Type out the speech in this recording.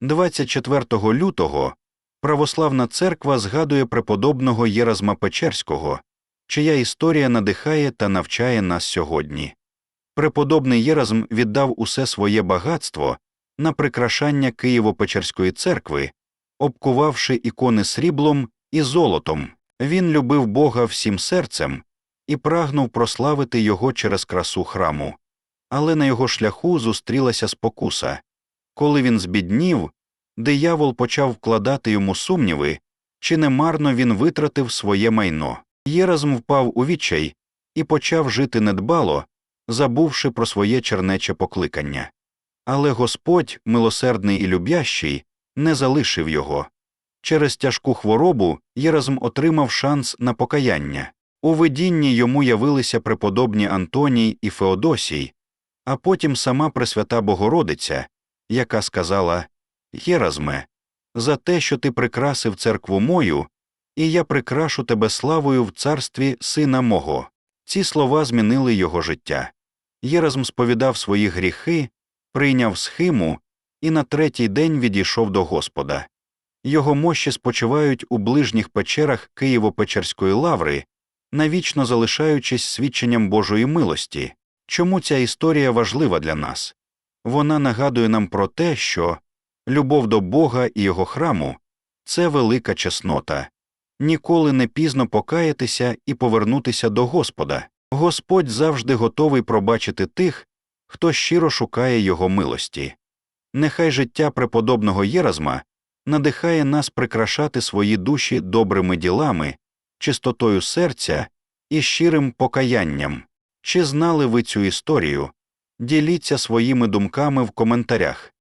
24 лютого православна церква згадує преподобного Єразма Печерського, чия історія надихає та навчає нас сьогодні. Преподобний Єразм віддав усе своє багатство на прикрашання Києво-Печерської церкви, обкувавши ікони сріблом і золотом. Він любив Бога всім серцем і прагнув прославити його через красу храму. Але на його шляху зустрілася спокуса. Коли він збіднів, диявол почав вкладати йому сумніви, чи не марно він витратив своє майно. Єразм впав у відчай і почав жити недбало, забувши про своє чернече покликання. Але Господь, милосердний і любящий, не залишив його. Через тяжку хворобу Єразм отримав шанс на покаяння. У видінні йому явилися преподобні Антоній і Феодосій, а потім сама Пресвята Богородиця, яка сказала Єразме, за те, що ти прикрасив церкву мою, і я прикрашу тебе славою в царстві сина мого. Ці слова змінили його життя. Єразм сповідав свої гріхи, прийняв схиму і на третій день відійшов до Господа. Його мощі спочивають у ближніх печерах Києво-Печерської лаври, навічно залишаючись свідченням Божої милості. Чому ця історія важлива для нас? Вона нагадує нам про те, що любов до Бога і Його храму це велика чеснота. Ніколи не пізно покаятися і повернутися до Господа. Господь завжди готовий пробачити тих, хто щиро шукає Його милості. Нехай життя преподобного Єразма надихає нас прикрашати свої душі добрими ділами, чистотою серця і щирим покаянням. Чи знали ви цю історію? Діліться своїми думками в коментарях.